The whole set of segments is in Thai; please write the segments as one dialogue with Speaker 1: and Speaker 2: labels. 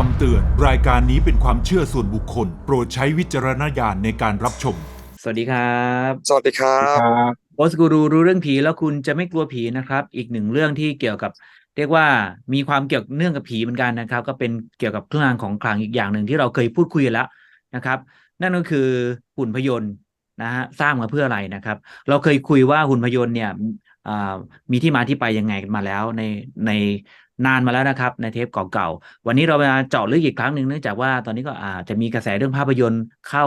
Speaker 1: คำเตือน รายการนี้เป็นความเชื่อส่วนบุคคล โปรดใช้วิจารณญาณในการรับชม
Speaker 2: สวัสดีครับ
Speaker 3: สวัสดีครับ
Speaker 4: ครับ
Speaker 2: โอสกูรูรู้เรื่องผีแล้วคุณจะไม่กลัวผีนะครับ อีกหนึ่งเรื่องที่เกี่ยวกับ เรียกว่ามีความเกี่ยวเนื่องกับผีเหมือนกันนะครับ ก็เป็นเกี่ยวกับเครื่องรางของขลังอีกอย่างหนึ่งที่เราเคยพูดคุยกันแล้วนะครับ นั่นก็คือหุ่นพยนต์นะฮะสร้างมาเพื่ออะไรนะครับ เราเคยคุยว่าหุ่นพยนต์เนี่ยอ่ามีที่มาที่ไปยังไงมาแล้วในใน นานมาแล้วนะครับ ในเทปเก่าๆวันนี้เรามาเจาะลึกอีกครั้งหนึ่งเนื่องจากว่าตอนนี้ก็อาจจะมีกระแสเรื่องภาพยนตร์เข้า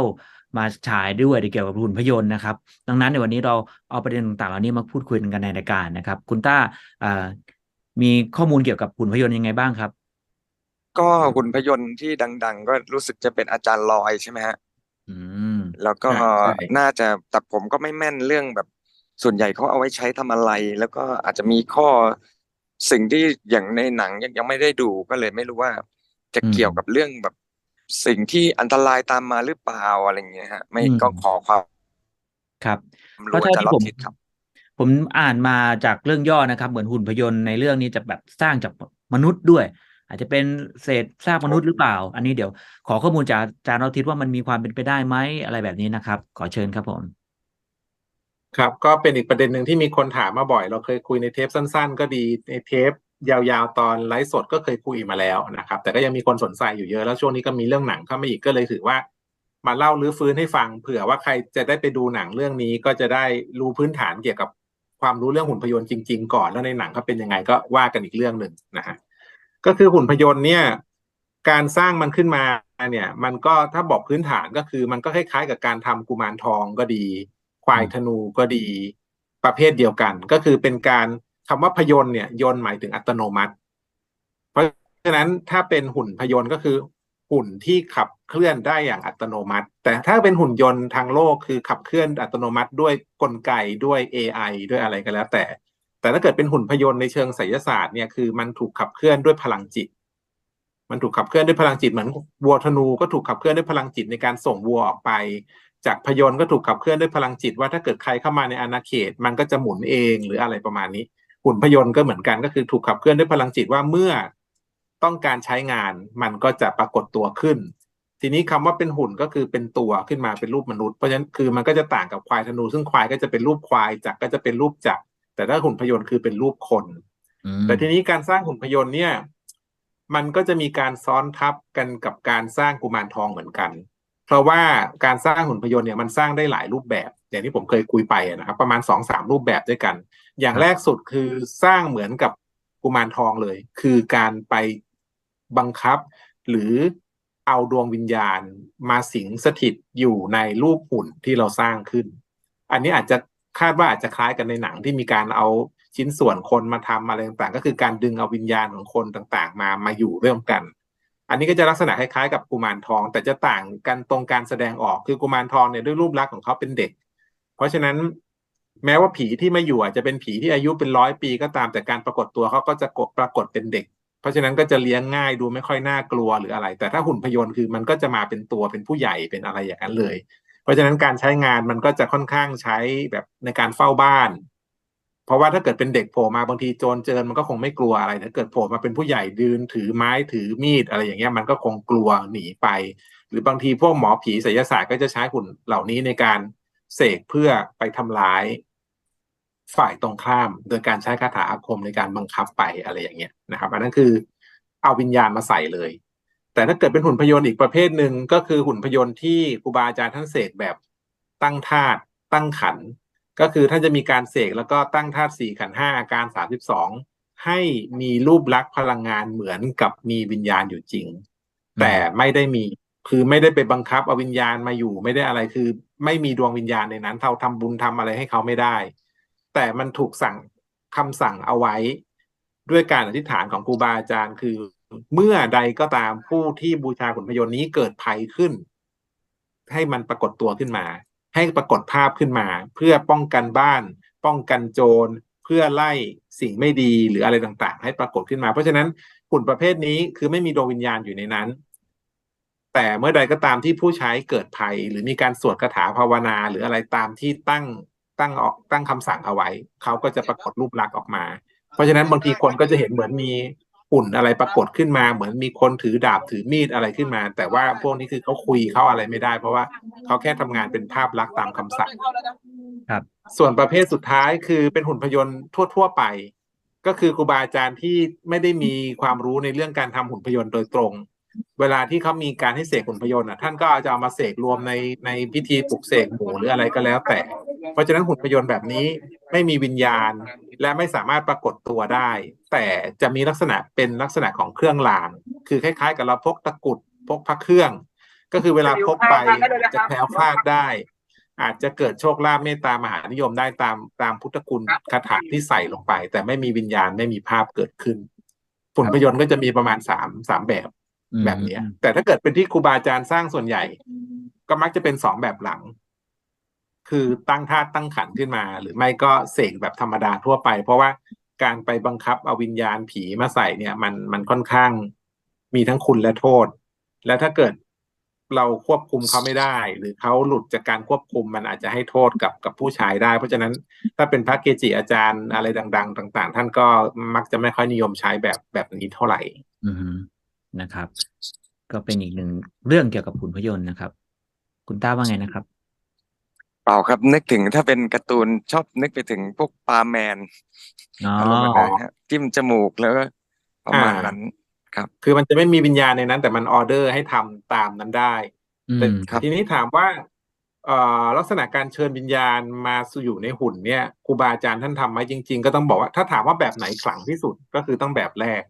Speaker 2: มาฉายด้วยเกี่ยวกับหุ่นพยนต์นะครับ ดังนั้นในวันนี้เราเอาประเด็นต่างๆเหล่านี้มาพูดคุยกันในรายการนะครับ คุณต้าอ่ามีข้อมูลเกี่ยวกับหุ่นพยนต์ยังไงบ้างครับ
Speaker 3: ก็หุ่นพยนต์ที่ดัง ๆ ก็รู้สึกจะเป็นอาจารย์ลอยใช่ไหมฮะ
Speaker 2: อืม
Speaker 3: แล้วก็
Speaker 4: ใช่ใช่
Speaker 3: น่าจะแต่ผมก็ไม่แม่นเรื่องแบบส่วนใหญ่เขาเอาไว้ใช้ทำอะไร แล้วก็อาจจะมีข้อ สิ่งที่อย่างในหนังยังยังไม่ได้ดูก็เลยไม่รู้ว่า จะ
Speaker 2: อืม
Speaker 3: เกี่ยวกับเรื่องแบบ สิ่งที่อันตรายตามมาหรือเปล่าอะไรอย่างเงี้ยฮะ ไม่
Speaker 2: อืม
Speaker 3: ก็ขอความ
Speaker 2: ครับเพ
Speaker 3: รู้
Speaker 2: ราะ
Speaker 3: อา
Speaker 2: เท่า
Speaker 3: จารย์
Speaker 2: ที่
Speaker 3: รอ
Speaker 2: ผ
Speaker 3: บ
Speaker 2: ม
Speaker 3: ทิศครับ
Speaker 2: ผมอ่านมาจากเรื่องย่อนะครับ เหมือนหุ่นพยนต์ในเรื่องนี้จะแบบสร้างจากมนุษย์ด้วย อาจจะเป็นเศษซากมนุษย์หรือเปล่า อันนี้เดี๋ยว ขอข้อมูลจากอาจารย์เราทิศว่ามันมีความเป็นไปได้ไหมอะไรแบบนี้นะครับ ขอเชิญครับผม
Speaker 4: ครับก็เป็นอีกประเด็นหนึ่งที่มีคนถามมาบ่อย เราเคยคุยในเทปสั้น ๆ ก็ดีในเทปยาวๆตอนไลฟ์สดก็เคยคุยมาแล้วนะครับ แต่ก็ยังมีคนสนใจอยู่เยอะแล้วช่วงนี้ก็มีเรื่องหนังเข้ามาอีกก็เลยถือว่า มาเล่ารื้อฟื้นให้ฟังเผื่อว่าใครจะได้ไปดูหนังเรื่องนี้ก็จะได้รู้พื้นฐานเกี่ยวกับความรู้เรื่องหุ่นพยนต์จริง ๆ ก่อนแล้วในหนังเขาเป็นยังไงก็ว่ากันอีกเรื่องหนึ่งนะฮะก็คือหุ่นพยนต์เนี่ย การสร้างมันขึ้นมาเนี่ย มันก็ถ้าบอกพื้นฐานก็คือมันก็คล้ายๆกับการทำกุมารทองก็ดี ควายธนูก็ดีประเภทเดียวกัน ก็คือเป็นการคำว่าพยนต์เนี่ยยนต์หมายถึงอัตโนมัติ เพราะฉะนั้นถ้าเป็นหุ่นพยนต์ก็คือหุ่นที่ขับเคลื่อนได้อย่างอัตโนมัติ แต่ถ้าเป็นหุ่นยนต์ทางโลกคือขับเคลื่อนอัตโนมัติด้วยกลไกด้วย AI ด้วยอะไรก็แล้ว แต่ แต่ถ้าเกิดเป็นหุ่นพยนต์ในเชิงไสยศาสตร์เนี่ยคือมันถูกขับเคลื่อนด้วยพลังจิต มันถูกขับเคลื่อนด้วยพลังจิตเหมือนวัวธนูก็ถูกขับเคลื่อนด้วยพลังจิตในการส่งวัวออกไป จากพยนต์ก็ถูกขับเคลื่อนด้วยพลังจิตว่าถ้าเกิดใครเข้ามาในอาณาเขต มันก็จะหมุนเองหรืออะไรประมาณนี้หุ่นพยนต์ก็เหมือนกันก็คือถูกขับเคลื่อนด้วยพลังจิตว่าเมื่อต้องการใช้งานมันก็จะปรากฏตัวขึ้น ทีนี้คำว่าเป็นหุ่นก็คือเป็นตัวขึ้นมาเป็นรูปมนุษย์เพราะฉะนั้นคือมันก็จะต่างกับควายธนู ซึ่งควายก็จะเป็นรูปควายจักรก็จะเป็นรูปจักรแต่ถ้าหุ่นพยนต์คือเป็นรูปคน
Speaker 2: อืม
Speaker 4: แต่ทีนี้การสร้างหุ่นพยนต์เนี่ย มันก็จะมีการซ้อนทับกันกับการสร้างกุมารทองเหมือนกัน เพราะว่าการสร้างหุ่นพยนต์เนี่ยมันสร้างได้หลายรูปแบบ อย่างที่ผมเคยคุยไปนะครับ ประมาณสองสามรูปแบบด้วยกัน อย่างแรกสุดคือสร้างเหมือนกับกุมารทองเลย คือการไปบังคับ หรือเอาดวงวิญญาณมาสิงสถิตอยู่ในรูปหุ่นที่เราสร้างขึ้น อันนี้อาจจะคาดว่าอาจจะคล้ายกันในหนังที่มีการเอาชิ้นส่วนคนมาทำอะไรต่างๆ ก็คือการดึงเอาวิญญาณของคนต่างๆ มามาอยู่ร่วมกัน อันนี้ก็จะลักษณะคล้ายๆกับกุมารทอง แต่จะต่างกันตรงการแสดงออกคือกุมารทองเนี่ยด้วยรูปลักษณ์ของเขาเป็นเด็ก เพราะฉะนั้นแม้ว่าผีที่มาอยู่อาจจะเป็นผีที่อายุเป็นร้อยปีก็ตามแต่การปรากฏตัวเขาก็จะปรากฏเป็นเด็ก เพราะฉะนั้นก็จะเลี้ยงง่ายดูไม่ค่อยน่ากลัวหรืออะไร แต่ถ้าหุ่นพยนต์คือมันก็จะมาเป็นตัวเป็นผู้ใหญ่เป็นอะไรอย่างนั้นเลย เพราะฉะนั้นการใช้งานมันก็จะค่อนข้างใช้แบบในการเฝ้าบ้าน เพราะว่าถ้าเกิดเป็นเด็กโผล่มาบางทีโจรเจอมันก็คงไม่กลัวอะไรถ้าเกิดโผล่มาเป็นผู้ใหญ่ยืนถือไม้ถือมีดอะไรอย่างเงี้ยมันก็คงกลัวหนีไป หรือบางทีพวกหมอผีไสยศาสตร์ก็จะใช้หุ่นเหล่านี้ในการเสกเพื่อไปทำร้ายฝ่ายตรงข้าม โดยการใช้คาถาอาคมในการบังคับไปอะไรอย่างเงี้ยนะครับอันนั้นคือเอาวิญญาณมาใส่เลย แต่ถ้าเกิดเป็นหุ่นพยนต์อีกประเภทหนึ่งก็คือหุ่นพยนต์ที่ครูบาอาจารย์ท่านเสกแบบตั้งธาตุตั้งขัน ก็คือท่านจะมีการเสกแล้วก็ตั้งธาตุสี่ขันธ์ห้าอาการสามสิบสองให้มีรูปลักษณ์พลังงานเหมือนกับมีวิญญาณอยู่จริง แต่ไม่ได้มีคือไม่ได้ไปบังคับเอาวิญญาณมาอยู่ ไม่ได้อะไรคือ ไม่มีดวงวิญญาณในนั้นเราทำบุญทำอะไรให้เขาไม่ได้ แต่มันถูกสั่งคำสั่งเอาไว้ ด้วยการอธิษฐานของครูบาอาจารย์คือ เมื่อใดก็ตามผู้ที่บูชาขุนพยนต์นี้เกิดภัยขึ้น ให้มันปรากฏตัวขึ้นมา ให้ปรากฏภาพขึ้นมา เพื่อป้องกันบ้าน ป้องกันโจร เพื่อไล่สิ่งไม่ดีหรืออะไรต่างๆ ให้ปรากฏขึ้นมา เพราะฉะนั้นหุ่นประเภทนี้คือไม่มีดวงวิญญาณอยู่ในนั้น แต่เมื่อใดก็ตามที่ผู้ใช้เกิดภัย หรือมีการสวดคาถาภาวนา หรืออะไรตามที่ตั้งตั้งออกตั้งคำสั่งเอาไว้ เขาก็จะปรากฏรูปลักษณ์ออกมา เพราะฉะนั้นบางทีคนก็จะเห็นเหมือนมี หุ่นอะไรปรากฏขึ้นมา เหมือนมีคนถือดาบถือมีดอะไรขึ้นมา แต่ว่าพวกนี้คือเขาคุยเขาอะไรไม่ได้ เพราะว่าเขาแค่ทำงานเป็นภาพลักษณ์ตามคำสั่ง
Speaker 2: ครับ
Speaker 4: ส่วนประเภทสุดท้ายคือเป็นหุ่นพยนต์ทั่ว ๆ ไป ก็คือครูบาอาจารย์ที่ไม่ได้มีความรู้ในเรื่องการทำหุ่นพยนต์โดยตรง เวลาที่เขามีการให้เสกหุ่นพยนต์อะท่านก็จะเอามาเสกรวมในในพิธีปลุกเสกหมู่หรืออะไรก็แล้วแต่ เพราะฉะนั้นหุ่นพยนต์แบบนี้ไม่มีวิญญาณ และไม่สามารถปรากฏตัวได้ แต่จะมีลักษณะเป็นลักษณะของเครื่องราง คือคล้ายๆ กับเราพกตะกุดพกพระเครื่อง ก็คือเวลาพกไปจะแคล้วคลาดได้ อาจจะเกิดโชคลาภเมตตามหานิยมได้ตามตามพุทธคุณคาถาที่ใส่ลงไป แต่ไม่มีวิญญาณไม่มีภาพเกิดขึ้นหุ่นพยนต์ก็จะมีประมาณสามสามแบบ แบบเนี้ย แต่ถ้าเกิดเป็นที่ครูบาอาจารย์สร้างส่วนใหญ่ ก็มักจะเป็นสองแบบหลัง คือตั้งธาตุตั้งขันขึ้นมา หรือไม่ก็เสกแบบธรรมดาทั่วไป เพราะว่าการไปบังคับเอาวิญญาณผีมาใส่เนี่ย มันมันค่อนข้างมีทั้งคุณและโทษ และถ้าเกิดเราควบคุมเขาไม่ได้ หรือเขาหลุดจากการควบคุมมันอาจจะให้โทษกับกับผู้ชายได้ เพราะฉะนั้นถ้าเป็นพระเกจิอาจารย์อะไรดัง ๆ ต่าง ๆ ท่านก็มักจะไม่ค่อยนิยมใช้แบบแบบนี้เท่าไหร่
Speaker 2: อืม นะครับ ก็เป็นอีกหนึ่งเรื่องเกี่ยวกับหุ่นพยนต์นะครับ คุณต้าว่าไงนะครับ
Speaker 3: เปล่าครับนึกถึงถ้าเป็นการ์ตูนชอบนึกไปถึงพวกปลาแมน
Speaker 2: อ๋อ
Speaker 3: อารมณ์แบบนั้นฮะจิ้มจมูกแล้วก็ประมาณ
Speaker 4: อ่า
Speaker 3: นั้น
Speaker 4: คือมันจะไม่มีวิญญาณในนั้น แต่มันออเดอร์ให้ทำตามนั้นได้
Speaker 2: อื
Speaker 4: แต่
Speaker 2: ม
Speaker 3: ครับ
Speaker 4: ทีนี้ถามว่าเอ่อลักษณะการเชิญวิญญาณมาสู่อยู่ในหุ่นเนี่ยครูบาอาจารย์ท่านทำไหมจริง ๆ ก็ต้องบอกว่าถ้าถามว่าแบบไหนขลังที่สุดก็คือต้องแบบแรก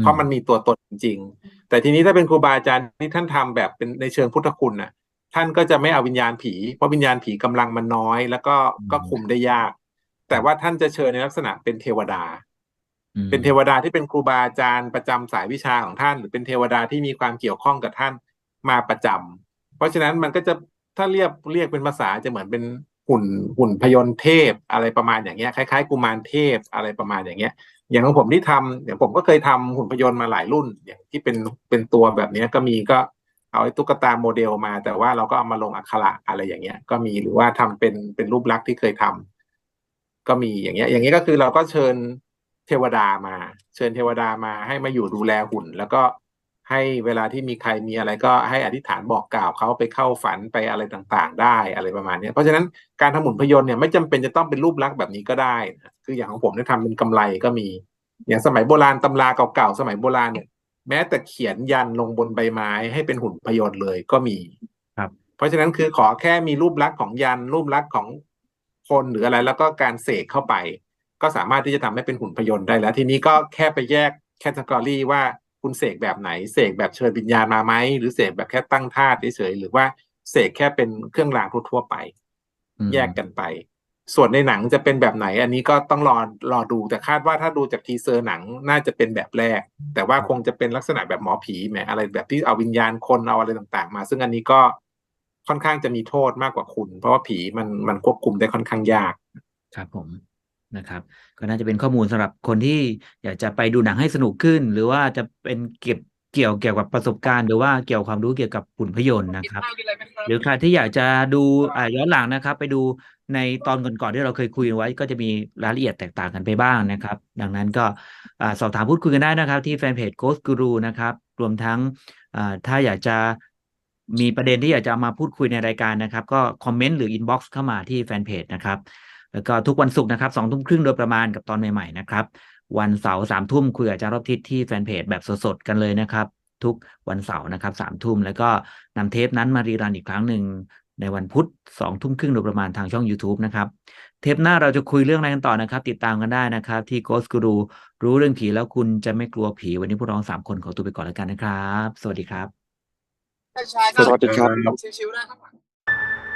Speaker 4: เพราะมันมีตัวตนจริงๆแต่ทีนี้ถ้าเป็นครูบาอาจารย์ที่ท่านทำแบบเป็นในเชิงพุทธคุณน่ะ ท่านก็จะไม่เอาวิญญาณผี เพราะวิญญาณผีกำลังมันน้อย แล้วก็ก็คุมได้ยาก แต่ว่าท่านจะเชิญในลักษณะเป็นเทวดา
Speaker 2: อืม
Speaker 4: เป็นเทวดาที่เป็นครูบาอาจารย์ประจำสายวิชาของท่าน หรือเป็นเทวดาที่มีความเกี่ยวข้องกับท่านมาประจำเพราะฉะนั้นมันก็จะถ้าเรียกเรียกเป็นภาษาจะเหมือนเป็น หุ่นหุ่นพยนต์เทพอะไรประมาณอย่างเงี้ยคล้ายๆ กุมารเทพอะไรประมาณอย่างเงี้ย อย่างของผมที่ทำอย่างผมก็เคยทำหุ่นพยนต์มาหลายรุ่น อย่างที่เป็นเป็นตัวแบบเนี้ยก็มีก็เอาตุ๊กตาโมเดลมา แต่ว่าเราก็เอามาลงอักขระอะไรอย่างเงี้ย ก็มีหรือว่าทำเป็นเป็นรูปลักษณ์ที่เคยทำก็มีอย่างเงี้ย อย่างเงี้ยก็คือเราก็เชิญเทวดามา เชิญเทวดามาให้มาอยู่ดูแลหุ่น แล้วก็ ให้เวลาที่มีใครมีอะไรก็ให้อธิษฐานบอกกล่าวเขาไปเข้าฝันไปอะไรต่างๆ ได้อะไรประมาณเนี้ยเพราะฉะนั้นการทำหุ่นพยนต์เนี่ยไม่จำเป็นจะต้องเป็นรูปลักษณ์แบบนี้ก็ได้นะคืออย่างของผมเนี่ยทำเป็นกำไรก็มี อย่างสมัยโบราณตำราเก่าๆสมัยโบราณเนี่ยแม้แต่เขียนยันลงบนใบไม้ให้เป็นหุ่นพยนต์เลยก็มี
Speaker 2: ครับ
Speaker 4: เพราะฉะนั้นคือขอแค่มีรูปลักษณ์ของยันรูปลักษณ์ของคนหรืออะไร แล้วก็การเสกเข้าไป ก็สามารถที่จะทำให้เป็นหุ่นพยนต์ได้แล้ว ทีนี้ก็แค่ไปแยกแคตตากรีว่า คุณเสกแบบไหน เสกแบบเชิญวิญญาณมาไหมหรือเสกแบบแค่ตั้งท่าเฉยๆหรือว่าเสกแค่เป็นเครื่องรางทั่วๆไป
Speaker 2: อืม
Speaker 4: แยกกันไป ส่วนในหนังจะเป็นแบบไหน อันนี้ก็ต้องรอรอดูแต่คาดว่าถ้าดูจากทีเซอร์หนังน่าจะเป็นแบบแรก แต่ว่าคงจะเป็นลักษณะแบบหมอผีแหมอะไรแบบที่เอาวิญญาณคนเอาอะไรต่างๆ มา ซึ่งอันนี้ก็ค่อนข้างจะมีโทษมากกว่าคุณ เพราะว่าผีมันมันควบคุมได้ค่อนข้างยาก
Speaker 2: ครับผม นะครับ ก็น่าจะเป็นข้อมูลสำหรับคนที่อยากจะไปดูหนังให้สนุกขึ้น หรือว่าจะเป็นเก็บเกี่ยวเกี่ยวกับประสบการณ์หรือว่าเกี่ยวความรู้เกี่ยวกับหุ่นพยนต์นะครับ หรือใครที่อยากจะดูอ่าย้อนหลังนะครับ ไปดูในตอนก่อนๆที่เราเคยคุยไว้ ก็จะมีรายละเอียดแตกต่างกันไปบ้างนะครับ ดังนั้นก็อ่าสอบถามพูดคุยกันได้นะครับ ที่แฟนเพจ Ghost Guru นะครับ รวมทั้งอ่าถ้าอยากจะมีประเด็นที่อยากจะเอามาพูดคุยในรายการนะครับ ก็คอมเมนต์หรืออินบ็อกซ์เข้ามาที่แฟนเพจนะครับ แล้วก็ทุกวันศุกร์นะครับสองทุ่มครึ่งโดยประมาณกับตอนใหม่ๆนะครับ วันเสาร์สามทุ่มคุยกับอาจารย์รอบทิศที่แฟนเพจแบบสดๆกันเลยนะครับ ทุกวันเสาร์นะครับสามทุ่มแล้วก็นำเทปนั้นมารีรันอีกครั้งหนึ่งในวันพุธสองทุ่มครึ่งโดยประมาณทางช่อง YouTube นะครับ เทปหน้าเราจะคุยเรื่องอะไรกันต่อนะครับ ติดตามกันได้นะครับ ที่ Ghost Guru รู้เรื่องผีแล้วคุณจะไม่กลัวผี วันนี้พวกเราสามคนขอตัวไปก่อนแล้วกันนะครับ สวัสดีครับ
Speaker 3: สวัสดีครับ
Speaker 5: ชิวๆได้ครับ